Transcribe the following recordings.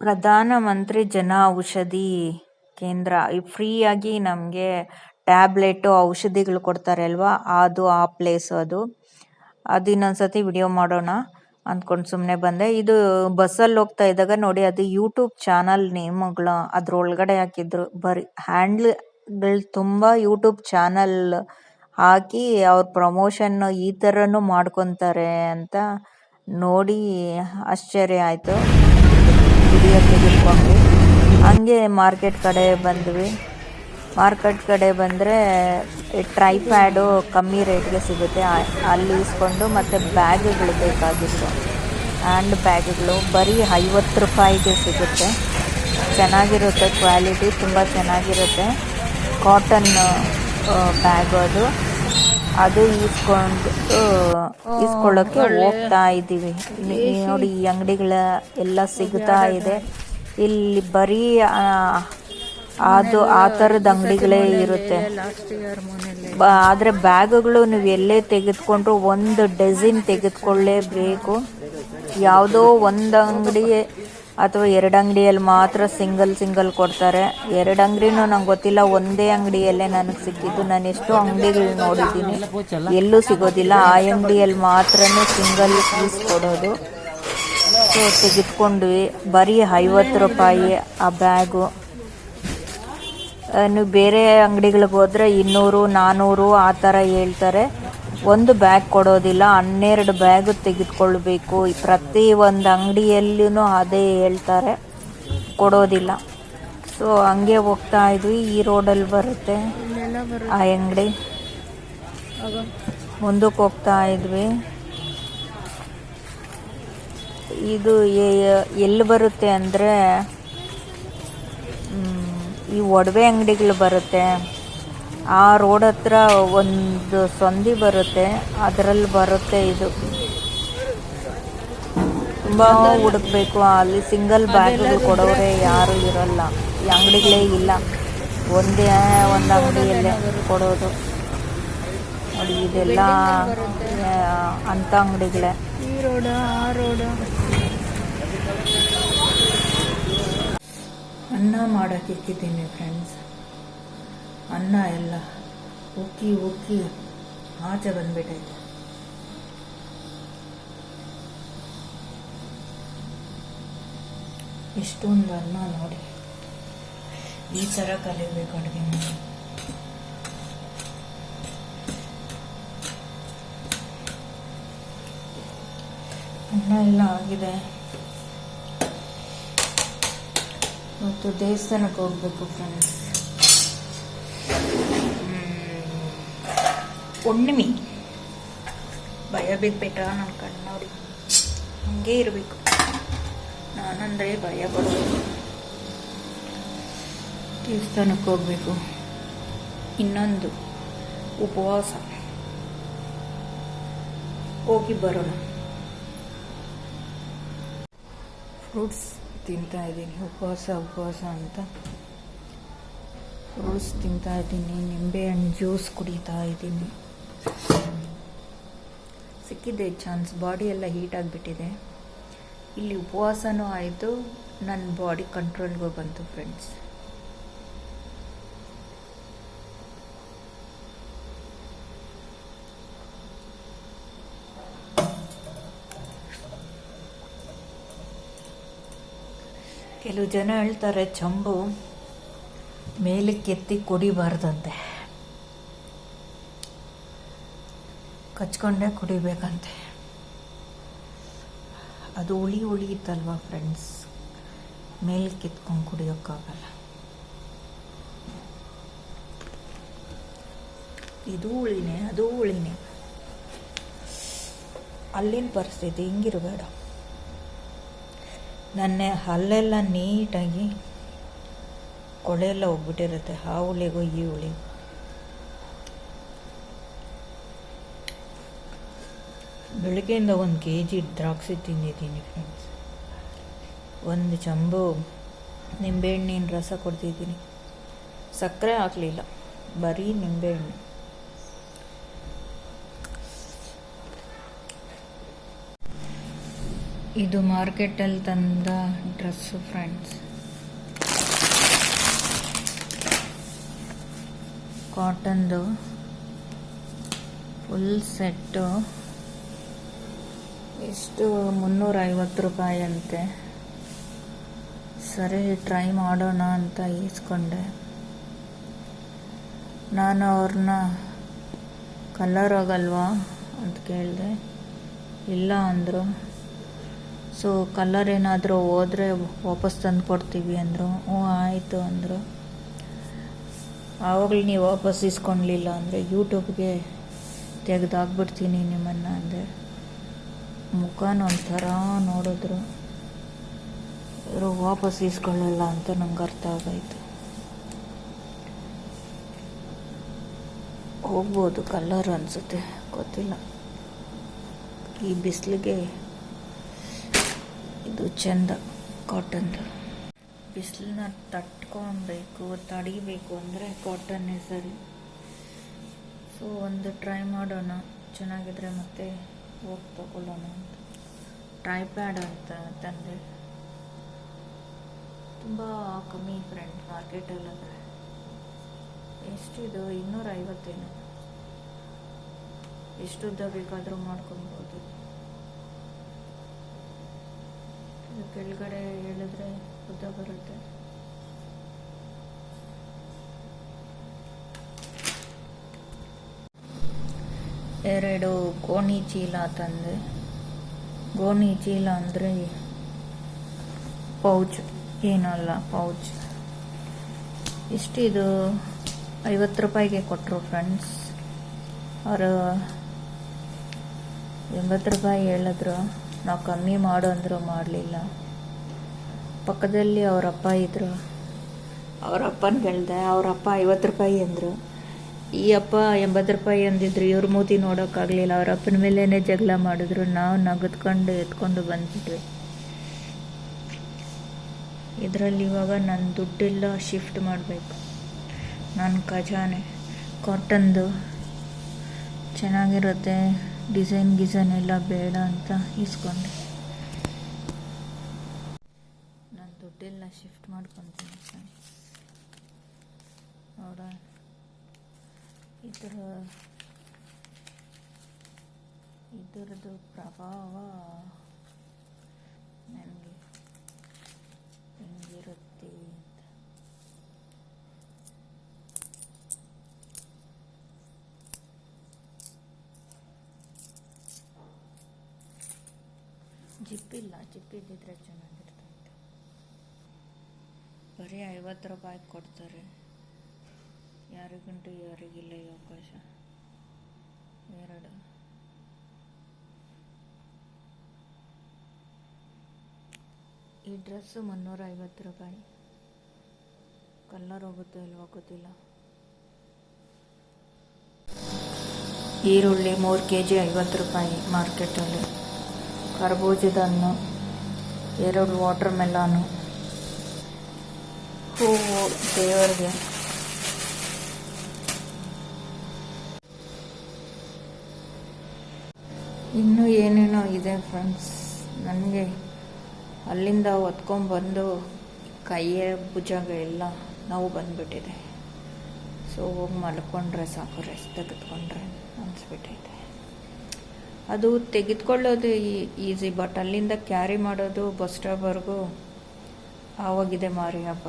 ಪ್ರಧಾನ ಮಂತ್ರಿ ಜನ ಔಷಧಿ ಕೇಂದ್ರ ಫ್ರೀಯಾಗಿ ನಮಗೆ ಟ್ಯಾಬ್ಲೆಟು, ಔಷಧಿಗಳು ಕೊಡ್ತಾರೆ ಅಲ್ವಾ ಅದು ಆ ಪ್ಲೇಸ್ ಅದು. ಅದು ಇನ್ನೊಂದ್ಸತಿ ವಿಡಿಯೋ ಮಾಡೋಣ ಅಂದ್ಕೊಂಡು ಸುಮ್ಮನೆ ಬಂದೆ. ಇದು ಬಸ್ಸಲ್ಲಿ ಹೋಗ್ತಾ ಇದ್ದಾಗ ನೋಡಿ, ಅದು ಯೂಟ್ಯೂಬ್ ಚಾನಲ್ ನೇಮ್ಗಳು ಅದ್ರೊಳಗಡೆ ಹಾಕಿದ್ರು. ಬರೀ ಹ್ಯಾಂಡ್ಲ್ಗಳು ತುಂಬ ಯೂಟ್ಯೂಬ್ ಚಾನಲ್ ಹಾಕಿ ಅವ್ರ ಪ್ರಮೋಷನ್ ಈ ಥರನೂ ಮಾಡ್ಕೊತಾರೆ ಅಂತ ನೋಡಿ, ಆಶ್ಚರ್ಯ ಆಯಿತು. ವಿಡಿಯೋ ತೆಗೆದುಕೊಂಡ್ವಿ ಹಂಗೆ ಮಾರ್ಕೆಟ್ ಕಡೆ ಬಂದ್ವಿ. ಮಾರ್ಕೆಟ್ ಕಡೆ ಬಂದರೆ ಟ್ರೈಪ್ಯಾಡು ಕಮ್ಮಿ ರೇಟ್ಗೆ ಸಿಗುತ್ತೆ. ಅಲ್ಲಿ ಇಸ್ಕೊಂಡು ಮತ್ತು ಬ್ಯಾಗ್ಗಳು ಬೇಕಾಗಿತ್ತು. ಹ್ಯಾಂಡ್ ಬ್ಯಾಗ್ಗಳು, ಬರೀ ಐವತ್ತು ರೂಪಾಯಿಗೆ ಸಿಗುತ್ತೆ. ಚೆನ್ನಾಗಿರುತ್ತೆ ಕ್ವಾಲಿಟಿ ತುಂಬ ಚೆನ್ನಾಗಿರುತ್ತೆ. ಕಾಟನ್ ಬ್ಯಾಗು ಅದು. ಅದು ಇಸ್ಕೊಂಡು ಇಸ್ಕೊಳ್ಳೋಕೆ ಹೋಗ್ತಾ ಇದ್ದೀವಿ. ನೋಡಿ ಈ ಅಂಗಡಿಗಳ ಎಲ್ಲ ಸಿಗ್ತಾ ಇದೆ. ಇಲ್ಲಿ ಬರೀ ಅದು ಆ ಥರದ ಅಂಗಡಿಗಳೇ ಇರುತ್ತೆ. ಆದರೆ ಬ್ಯಾಗುಗಳು ನೀವು ಎಲ್ಲೇ ತೆಗೆದುಕೊಂಡ್ರು ಒಂದು ಡಜನ್ ತೆಗೆದುಕೊಳ್ಳೇಬೇಕು. ಯಾವುದೋ ಒಂದು ಅಂಗಡಿ ಅಥವಾ ಎರಡು ಅಂಗಡಿಯಲ್ಲಿ ಮಾತ್ರ ಸಿಂಗಲ್ ಸಿಂಗಲ್ ಕೊಡ್ತಾರೆ. ಎರಡು ಅಂಗಡಿನೂ ನಂಗೆ ಗೊತ್ತಿಲ್ಲ, ಒಂದೇ ಅಂಗಡಿಯಲ್ಲೇ ನನಗೆ ಸಿಕ್ಕಿದ್ದು. ನಾನು ಎಷ್ಟೋ ಅಂಗಡಿಗಳು ನೋಡಿದ್ದೀನಿ. ಎಲ್ಲೂ ಸಿಗೋದಿಲ್ಲ. ಆ ಅಂಗಡಿಯಲ್ಲಿ ಮಾತ್ರನೇ ಸಿಂಗಲ್ ಪೀಸ್ ಕೊಡೋದು. ಸೊ ತೆಗೆದುಕೊಂಡ್ವಿ. ಬರೀ ಐವತ್ತು ರೂಪಾಯಿ ಆ ಬ್ಯಾಗು. ನೀವು ಬೇರೆ ಅಂಗಡಿಗಳಿಗೆ ಹೋದರೆ ಇನ್ನೂರು ನಾನ್ನೂರು ಆ ಥರ ಹೇಳ್ತಾರೆ. ಒಂದು ಬ್ಯಾಗ್ ಕೊಡೋದಿಲ್ಲ ಹನ್ನೆರಡು ಬ್ಯಾಗ್ ತೆಗೆದುಕೊಳ್ಬೇಕು. ಪ್ರತಿ ಒಂದು ಅಂಗಡಿಯಲ್ಲೂ ಅದೇ ಹೇಳ್ತಾರೆ ಕೊಡೋದಿಲ್ಲ. ಸೊ ಹಂಗೆ ಹೋಗ್ತಾ ಇದ್ವಿ. ಈ ರೋಡಲ್ಲಿ ಬರುತ್ತೆ ಆ ಅಂಗಡಿ. ಮುಂದಕ್ಕೆ ಹೋಗ್ತಾ ಇದ್ವಿ. ಇದು ಎಲ್ಲಿ ಬರುತ್ತೆ ಅಂದರೆ ಈ ಒಡವೆ ಅಂಗಡಿಗಳು ಬರುತ್ತೆ. ಆ ರೋಡ್ ಹತ್ರ ಒಂದು ಸಂದಿ ಬರುತ್ತೆ. ಅದರಲ್ಲಿ ಬರುತ್ತೆ ಇದು. ತುಂಬ ಹುಡುಕ್ಬೇಕು. ಅಲ್ಲಿ ಸಿಂಗಲ್ ಬ್ಯಾಗ್ಗಳು ಕೊಡೋರೆ ಯಾರು ಇರಲ್ಲ. ಈ ಅಂಗಡಿಗಳೇ ಇಲ್ಲ. ಒಂದೇ ಒಂದು ಅಂಗಡಿಯಲ್ಲೇ ಕೊಡೋದು. ನೋಡಿ ಇದೆಲ್ಲ ಅಂತ ಅಂಥ ಅಂಗಡಿಗಳೇ. ಅನ್ನ ಮಾಡೋಕೆ ಇಕ್ಕಿದ್ದೀನಿ ಫ್ರೆಂಡ್ಸ್ ಅನ್ನ ಎಲ್ಲ ಉಕ್ಕಿ ಉಕ್ಕಿ ಆಚೆ ಬಂದ್ಬಿಟ್ಟೈತೆ ಇಷ್ಟೊಂದು ಅನ್ನ ನೋಡಿ. ಈ ಥರ ಕಲಿಬೇಕು ಅಡುಗೆ ಮಾಡಿ. ಅನ್ನ ಎಲ್ಲ ಆಗಿದೆ. ಮತ್ತು ದೇವಸ್ಥಾನಕ್ಕೆ ಹೋಗ್ಬೇಕು ಫ್ರೆಂಡ್ಸ್ ಹುಣ್ಣಿಮೆ ಭಯ ಬೇಟ ನನ್ನ ಕಣ್ಣವ್ರಿ ಹಂಗೆ ಇರಬೇಕು. ನಾನಂದರೆ ಭಯ ಪಡೋದು. ದೇವಸ್ಥಾನಕ್ಕೆ ಹೋಗ್ಬೇಕು. ಇನ್ನೊಂದು ಉಪವಾಸ. ಹೋಗಿ ಬರೋಣ. ಫ್ರೂಟ್ಸ್ ತಿಂತಾ ಇದ್ದೀನಿ. ಉಪವಾಸ ಉಪವಾಸ ಅಂತ. ಫ್ರೂಟ್ಸ್ ತಿಂತಾ ಇದ್ದೀನಿ. ನಿಂಬೆಹಣ್ಣು ಜ್ಯೂಸ್ ಕುಡಿತಾ ಇದ್ದೀನಿ. ಸಿಕ್ಕಿದೆ ಚಾನ್ಸ್. ಬಾಡಿ ಎಲ್ಲ ಹೀಟ್ ಆಗಿಬಿಟ್ಟಿದೆ. ಇಲ್ಲಿ ಉಪವಾಸನೂ ಆಯಿತು. ನನ್ನ ಬಾಡಿ ಕಂಟ್ರೋಲ್ಗೂ ಬಂತು ಫ್ರೆಂಡ್ಸ್ ಕೆಲವು ಜನ ಹೇಳ್ತಾರೆ, ಚಂಬು ಮೇಲಕ್ಕೆ ಎತ್ತಿ ಕುಡಿಬಾರ್ದಂತೆ. ಕಚ್ಕೊಂಡೇ ಕುಡಿಬೇಕಂತೆ. ಅದು ಉಳಿ ಉಳಿ ಇತ್ತಲ್ವಾ ಫ್ರೆಂಡ್ಸ್ ಮೇಲೆ ಕಿತ್ಕೊಂಡು ಕುಡಿಯೋಕ್ಕಾಗಲ್ಲ. ಇದು ಉಳಿನೇ ಅದು ಉಳಿನೇ ಅಲ್ಲಿನ ಪರಿಸ್ಥಿತಿ ಹಿಂಗಿರಬೇಡ. ನನ್ನ ಹಲ್ಲೆಲ್ಲ ನೀಟಾಗಿ ಕೊಳೆಯೆಲ್ಲ ಹೋಗ್ಬಿಟ್ಟಿರುತ್ತೆ, ಆ ಹುಳಿಗೂ ಈ ಹುಳಿಗೂ. ಬೆಳಗ್ಗೆಯಿಂದ ಒಂದು ಕೆ ಜಿ ದ್ರಾಕ್ಷಿ ತಿಂದಿದ್ದೀನಿ ಫ್ರೆಂಡ್ಸ್ ಒಂದು ಚಂಬು ನಿಂಬೆಹಣ್ಣಿನ ರಸ ಕೊಡ್ತಿದ್ದೀನಿ. ಸಕ್ಕರೆ ಹಾಕಲಿಲ್ಲ, ಬರೀ ನಿಂಬೆಹಣ್ಣು. ಇದು ಮಾರ್ಕೆಟಲ್ಲಿ ತಂದ ಡ್ರೆಸ್ಸು ಫ್ರೆಂಡ್ಸ್ ಕಾಟನ್ದು ಫುಲ್ ಸೆಟ್ಟು ಎಷ್ಟು ಮುನ್ನೂರ ಐವತ್ತು ರೂಪಾಯಿ ಅಂತೆ ಸರಿ ಟ್ರೈ ಮಾಡೋಣ ಅಂತ ಈಸ್ಕೊಂಡೆ. ನಾನು ಅವ್ರನ್ನ ಕಲರ್ ಆಗಲ್ವಾ ಅಂತ ಕೇಳಿದೆ. ಇಲ್ಲ ಅಂದರು. ಸೊ ಕಲರ್ ಏನಾದರೂ ಹೋದರೆ ವಾಪಸ್ ತಂದು ಕೊಡ್ತೀವಿ ಅಂದರು. ಹ್ಞೂ, ಆಯಿತು ಅಂದರು. ಆವಾಗಲೂ ನೀವು ವಾಪಸ್ ಇಸ್ಕೊಳ್ಲಿಲ್ಲ ಅಂದರೆ ಯೂಟ್ಯೂಬ್ಗೆ ತೆಗೆದಾಕ್ಬಿಡ್ತೀನಿ ನಿಮ್ಮನ್ನು ಅಂದರೆ ಒಂಥರ ನೋಡಿದ್ರು. ಇವರು ವಾಪಸ್ ಇಸ್ಕೊಳ್ಳಲ್ಲ ಅಂತ ನಂಗೆ ಅರ್ಥ ಆಗೋಯ್ತು. ಹೋಗ್ಬೋದು, ಕಲರ್ ಅನಿಸುತ್ತೆ, ಗೊತ್ತಿಲ್ಲ. ಈ ಬಿಸಿಲಿಗೆ ಇದು ಚೆಂದ ಕಾಟನ್ದು ಬಿಸಿಲನ್ನ ತಟ್ಕೊಬೇಕು, ತಡಿಬೇಕು ಅಂದರೆ ಕಾಟನ್ನೇ ಸರಿ. ಸೊ ಒಂದು ಟ್ರೈ ಮಾಡೋಣ. ಚೆನ್ನಾಗಿದ್ರೆ ಮತ್ತೆ ಹೋಗಿ ತಗೊಳ್ಳೋಣ ಅಂತ ಟ್ರೈ ಪ್ಯಾಡ್ ಅಂತ ತಂದೆ. ತುಂಬ ಕಮ್ಮಿ ಫ್ರೆಂಡ್ ಮಾರ್ಕೆಟಲ್ಲಾದರೆ ಎಷ್ಟಿದು ಇನ್ನೂರ ಐವತ್ತೇನು ಎಷ್ಟು ಉದ್ದ ಬೇಕಾದರೂ ಮಾಡ್ಕೊಬೋದು. ಕೆಳಗಡೆ ಹೇಳಿದ್ರೆ ಉದ್ದ ಬರುತ್ತೆ. ಎರಡು ಗೋಣಿ ಚೀಲ ತಂದೆ. ಗೋಣಿ ಚೀಲ ಅಂದರೆ ಪೌಚ್. ಏನಲ್ಲ, ಪೌಚ್. ಇಷ್ಟಿದು ಐವತ್ತು ರೂಪಾಯಿಗೆ ಕೊಟ್ಟರು ಫ್ರೆಂಡ್ಸ್ ಅವರು ಎಂಬತ್ತು ರೂಪಾಯಿ ಹೇಳಿದ್ರು, ನಾವು ಕಮ್ಮಿ ಮಾಡು ಅಂದರು ಮಾಡಲಿಲ್ಲ. ಪಕ್ಕದಲ್ಲಿ ಅವರಪ್ಪ ಇದ್ದರು ಅವರಪ್ಪನ ಅವ್ರ ಅವರಪ್ಪ ಹೇಳ್ದೆ ಅವ್ರ ಅಪ್ಪ ಐವತ್ತು ರೂಪಾಯಿ ಅಂದರು. ಈ ಅಪ್ಪ ಎಂಬತ್ತು ರೂಪಾಯಿ ಅಂದಿದ್ರು, ಇವ್ರ ಮೂತಿ ನೋಡೋಕ್ಕಾಗಲಿಲ್ಲ ಅವ್ರ ಅಪ್ಪನ ಮೇಲೇ ಜಗಳ ಮಾಡಿದ್ರು. ನಾವು ನಗದ್ಕೊಂಡು ಎತ್ಕೊಂಡು ಬಂದ್ಬಿಟ್ವಿ. ಇದರಲ್ಲಿ ಇವಾಗ ನನ್ನ ದುಡ್ಡೆಲ್ಲ ಶಿಫ್ಟ್ ಮಾಡಬೇಕು. ನನ್ನ ಖಜಾನೆ, ಕಾಟನ್ದು. ಚೆನ್ನಾಗಿರುತ್ತೆ. ಡಿಸೈನ್ ಗಿಸೈನ್ ಎಲ್ಲ ಬೇಡ ಅಂತ ಇಸ್ಕೊಂಡೆ ನನ್ನ ದುಡ್ಡೆಲ್ಲ ಶಿಫ್ಟ್ ಮಾಡ್ಕೊತೀನಿ ಫ್ರೆಂಡ್ಸ್ ನೋಡ ಇದರ ಇದರದ್ದು ಪ್ರಭಾವ ನನಗೆ ಹೆಂಗಿರುತ್ತೆ ಅಂತ. ಜಿಪ್ಪಿಲ್ಲ ಜಿಪ್ಪಿದ್ದಿದ್ರೆ ಚೆನ್ನಾಗಿರ್ತೈತೆ ಬರೀ ಐವತ್ತು ರೂಪಾಯಿ ಕೊಡ್ತಾರೆ. ಯಾರಿಗಂಟು ಯಾರಿಗಿಲ್ಲ ಈ ಅವಕಾಶ. ಎರಡು. ಈ ಡ್ರೆಸ್ಸು ಮುನ್ನೂರ ಐವತ್ತು ರೂಪಾಯಿ. ಕಲ್ಲರ್ ಹೋಗುತ್ತೋ ಇಲ್ವೋ ಗೊತ್ತಿಲ್ಲ. ಈರುಳ್ಳಿ ಮೂರು ಕೆ ಜಿ ಐವತ್ತು ರೂಪಾಯಿ ಮಾರ್ಕೆಟಲ್ಲಿ. ಕರ್ಬೂಜದ ಹಣ್ಣು ಎರಡು ವಾಟರ್ ಮೆಲಾನು ಹೂವು ದೇವರಿಗೆ. ಇನ್ನೂ ಏನೇನೋ ಇದೆ ಫ್ರೆಂಡ್ಸ್ ನನಗೆ ಅಲ್ಲಿಂದ ಹೊತ್ಕೊಂಡ್ಬಂದು ಕೈಯೇ ಭುಜಗಳೆಲ್ಲ ಎಲ್ಲ ನೋವು ಬಂದುಬಿಟ್ಟಿದೆ. ಸೊ ಹೋಗಿ ಮಲ್ಕೊಂಡ್ರೆ ಸಾಕು ರೆಸ್ಟ್ ತೆಗೆದುಕೊಂಡ್ರೆ ಅನಿಸ್ಬಿಟ್ಟೈತೆ. ಅದು ತೆಗೆದುಕೊಳ್ಳೋದು ಈಸಿ ಬಟ್ ಅಲ್ಲಿಂದ ಕ್ಯಾರಿ ಮಾಡೋದು ಬಸ್ ಸ್ಟಾಪ್ವರೆಗೂ ಆವಾಗಿದೆ ಮಾರಿ ಹಬ್ಬ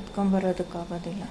ಎತ್ಕೊಂಬರೋದಕ್ಕಾಗೋದಿಲ್ಲ